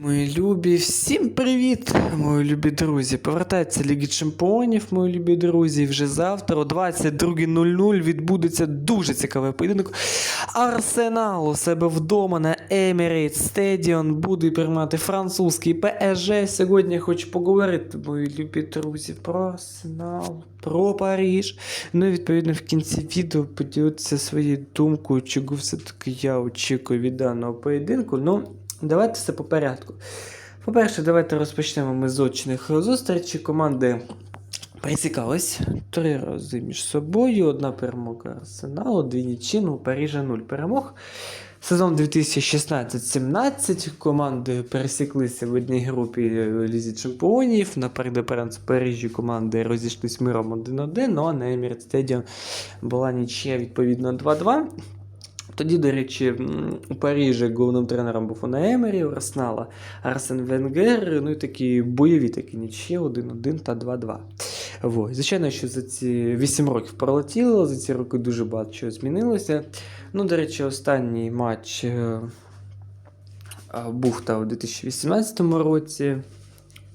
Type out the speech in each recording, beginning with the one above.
Мої любі, всім привіт, мої любі друзі. Повертається Ліги Чемпіонів, мої любі друзі. Вже завтра о 22.00 відбудеться дуже цікавий поєдинок. Арсенал у себе вдома на Emirates Stadium буде приймати французький ПСЖ. Сьогодні я хочу поговорити, мої любі друзі, про Арсенал, про Паріж. Ну і відповідно в кінці відео поділитися своєю думкою, чого все-таки я очікую від даного поєдинку. Ну, Давайте все по порядку. По-перше, давайте розпочнемо ми з очних зустрічей. Команди пересікались три рази між собою. Одна перемога Арсеналу, дві нічин, у Парижа 0 перемог. Сезон 2016-17 команди пересіклися в одній групі Лізі Чемпіонів. На передоперенці Парижі команди розійшлись миром 1-1, ну а на Emirates Stadium була нічия відповідно 2-2. Тоді, до речі, у Парижі головним тренером був Уна Емері, у Арсен Венгер, ну і такі бойові такі нічі 1-1 та 2-2. Ось. Звичайно, що за ці 8 років пролетіло, за ці роки дуже багато чого змінилося. Ну, до речі, останній матч е, був та у 2018 році.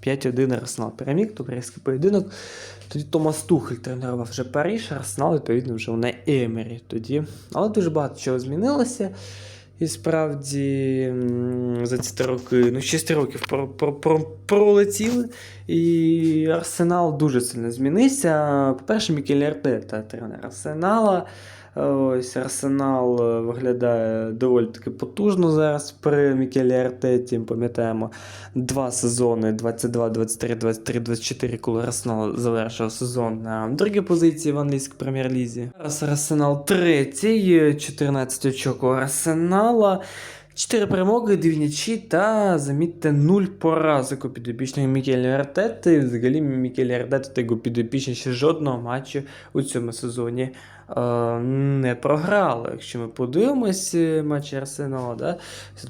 5-1 Арсенал переміг, товариський поєдинок. Тоді Томас Тухель тренував вже Париж, Арсенал, відповідно, вже на Емері тоді. Але дуже багато чого змінилося. І справді за ці три роки, ну 6 років про, про, про, пролетіли. І Арсенал дуже сильно змінився. По-перше, Мікель Артета, тренер Арсенала. Ось Арсенал е, виглядає доволі таки потужно зараз при Мікелі Артеті. Пам'ятаємо два сезони 22, 23, 23, 24, коли Арсенал завершив сезон на другій позиції в англійській прем'єр-лізі. Зараз Арсенал третій, 14 очок у Арсенала. 4 перемоги, 2 нічі та, замітьте, 0 поразок у підопічних Мікелі Артети. Взагалі Мікелі Артети та його підопічні ще жодного матчу у цьому сезоні е, не програли. Якщо ми подивимось е, матчі Арсенала, да?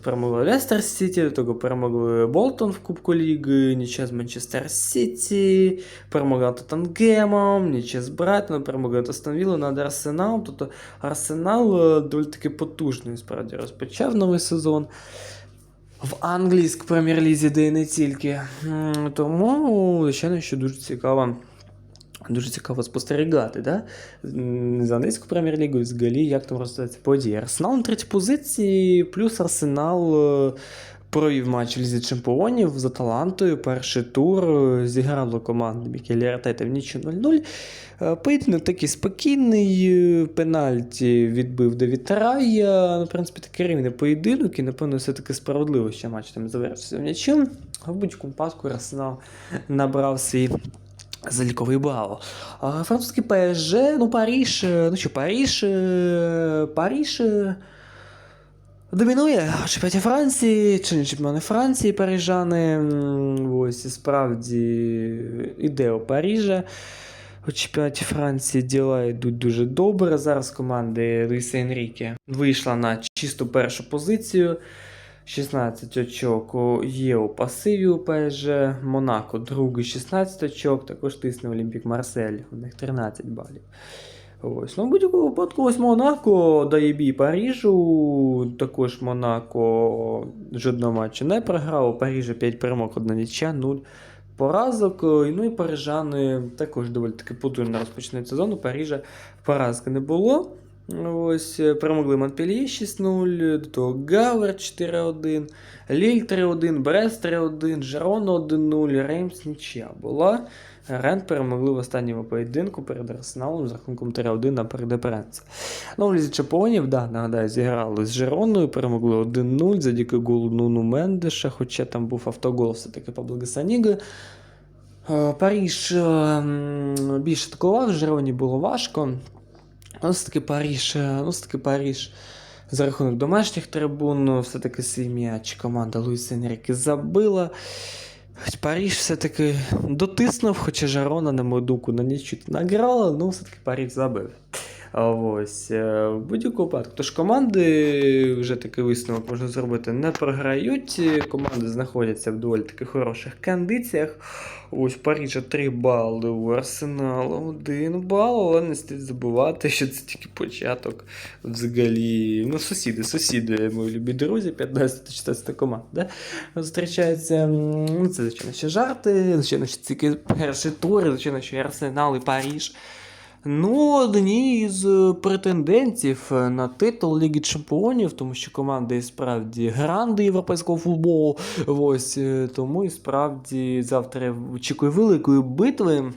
перемогли Лестер Сіті, до того перемогли Болтон в Кубку Ліги, нічия з Манчестер Сіті, перемогли над Тоттенгемом, нічия з Брайтоном, перемогли над Астон Віллою, над Арсеналом. Тобто Арсенал е, доволі таки потужний справді розпочав новий сезон. В англійській прем'єр-лізі, де і не тільки. Тому, звичайно, що дуже цікаво. Дуже цікаво спостерігати, да? За англійську прем'єр-лігу і взагалі, як там розвиваються події. Арсенал на третій позиції, плюс Арсенал е, провів матч в Лізі Чемпіонів за талантою. Перший тур е, зіграло команди Мікелі Артета в нічу 0-0. Е, Поєдинок такий спокійний, е, пенальті відбив Девід Рая. Ну, в принципі, такий рівний поєдинок, і, напевно, все-таки справедливо, що матч там завершився нічим. А в будь-якому випадку Арсенал набрав свій заліковий бал. Французький ПСЖ, ну Паріж, ну що, Паріж, Паріж. Е, Домінує чемпіонаті Франції, чи не чемпіони Франції парижани. Ось і справді іде у Парижа. У чемпіонаті Франції діла йдуть дуже добре. Зараз команди Луїса Енріке вийшла на чисту першу позицію. 16 очок є у пасиві у ПСЖ, Монако другий 16 очок, також тисне Олімпік Марсель, у них 13 балів. Ось, ну, в будь-якому випадку, ось Монако дає бій Парижу. Також Монако жодного матчу не програв. У Парижа 5 перемог, 1 нічя, 0 поразок. Ну і парижани також доволі таки потужно розпочнуть сезон. У Парижа поразки не було. Ось е, перемогли Монпельє 6-0, до того Гавер 4-1, Ліль 3-1, Брест 3-1, Жерона 1-0, Реймс нічия була. Рен перемогли в останньому поєдинку перед Арсеналом з рахунком 3-1 на передоперенці. Ну, в Лізі Чемпіонів, да, нагадаю, зіграли з Жероною, перемогли 1-0 завдяки голу Нуну Мендеша, хоча там був автогол все-таки по Благосаніги. Е, Паріж е, м, більше атакував, Жероні було важко. Ну, все-таки Паріж, е, ну, все-таки Паріж за рахунок домашніх трибун, ну, все-таки свій м'яч команда Луїса Енріки забила. Паріж все-таки дотиснув, хоча Жарона, на мою думку, на нічого награла, ну все-таки Паріж забив. Ось е, в будь-якому випадку. Тож команди вже такий висновок можна зробити, не програють. Команди знаходяться в доволі таки хороших кондиціях. Ось Парижа 3 бали, у Арсенала 1 бал, але не слід забувати, що це тільки початок взагалі. Ну, сусіди, сусіди, мої любі друзі, 15-16 команд. Да? Зустрічаються. Ну, це, звичайно, ще жарти, звичайно, що тільки перші тури, звичайно, і Арсенал і Париж. Ну, одні із е, претендентів на титул Ліги Чемпіонів, тому що команда і справді гранди європейського футболу. Ось е, тому і справді завтра очікую великої битви.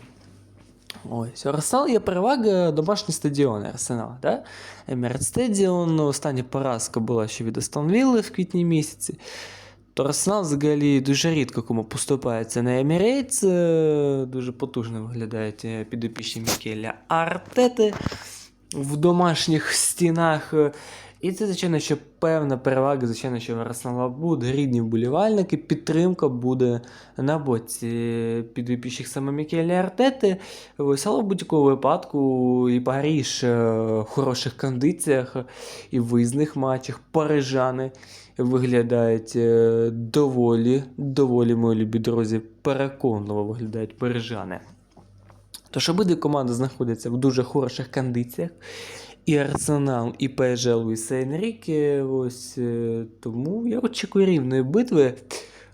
Ось, Арсенал є перевага домашні стадіони Арсенала. Да? Емірет Стадіон, остання поразка була ще від Астон Вілли в квітні місяці. То Арсенал взагалі дуже рідко кому поступається на Емірейтс. Дуже потужно виглядають е, підопічні Мікеля Артети в домашніх стінах. І це, звичайно, що певна перевага, звичайно, що в Арсенала буде рідні вболівальники, підтримка буде на боці підопічних саме Мікеля Артети. Ось, але в будь-якому випадку і Паріж е, в хороших кондиціях, і в виїзних матчах парижани виглядають е, доволі, доволі, мої любі друзі, переконливо виглядають парижани. Тож обидві команди знаходяться в дуже хороших кондиціях. І Арсенал, і ПСЖ Луїса Енріке. Ось е, тому я очікую рівної битви.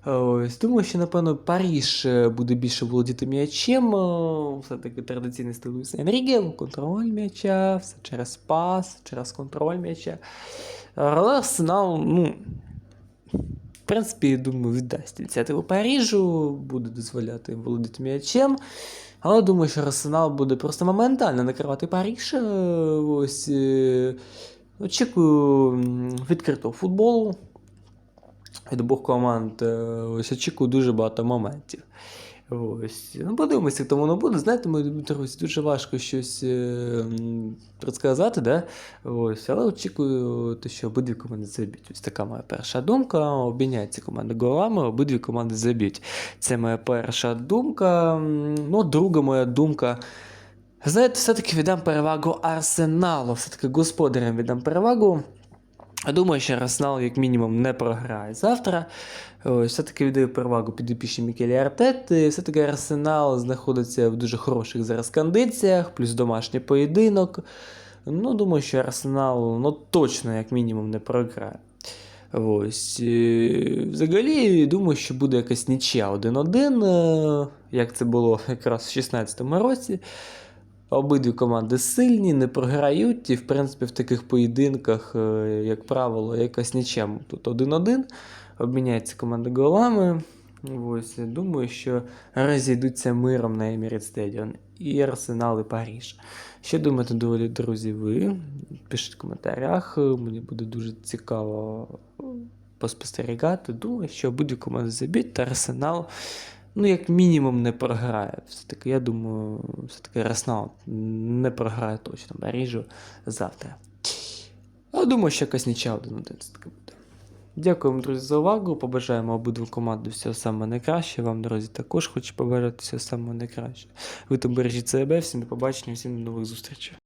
Ось, думаю, що, напевно, Паріж е, буде більше володіти м'ячем. е, Все-таки традиційний стиль Луїса Енріке, контроль м'яча, все через пас, через контроль м'яча. Але Арсенал, ну, принципі, думаю, віддасть ініціативу Парижу, буде дозволяти володіти м'ячем. Але думаю, що Арсенал буде просто моментально накривати Париж. Е, Ось, е, очікую відкритого футболу від обох команд. Е, Ось очікую дуже багато моментів. Ось. Ну, подивимося, як воно буде. Знаєте, мої друзі, дуже важко щось е, предсказати, да? Ось. але очікую, те, що обидві команди заб'ють. Ось така моя перша думка. Обміняються команди голами, обидві команди заб'ють. Це моя перша думка. Ну, друга моя думка. Знаєте, все-таки віддам перевагу Арсеналу. Все-таки господарям віддам перевагу. Думаю, що Арсенал, як мінімум, не програє завтра. Все-таки віддаю перевагу підопічні Мікелі Артети. Все-таки Арсенал знаходиться в дуже хороших зараз кондиціях, плюс домашній поєдинок. Ну, думаю, що Арсенал ну, точно, як мінімум, не програє. Ось. е, Взагалі, думаю, що буде якась нічия 1-1, е, як це було якраз в 2016 році. Обидві команди сильні, не програють, і в принципі в таких поєдинках, е, як правило, якась нічим. Тут 1-1, обміняються команди голами. Ось, думаю, що розійдуться миром на Еміріт Стадіон і Арсенал, і Паріж. Що думаєте, доволі, друзі, ви? Пишіть в коментарях, мені буде дуже цікаво поспостерігати. Думаю, що обидві команди заб'ють, та Арсенал ну, як мінімум, не програє. Все-таки, я думаю, все-таки Арсенал не програє точно Парижу завтра. А думаю, що якась нічия один один все таки буде. Дякуємо, друзі, за увагу. Побажаємо обидві команди всього самого найкраще. Вам, друзі, також хочу побажати всього самого найкраще. Ви там бережіть себе, всім до побачення, всім до нових зустрічей.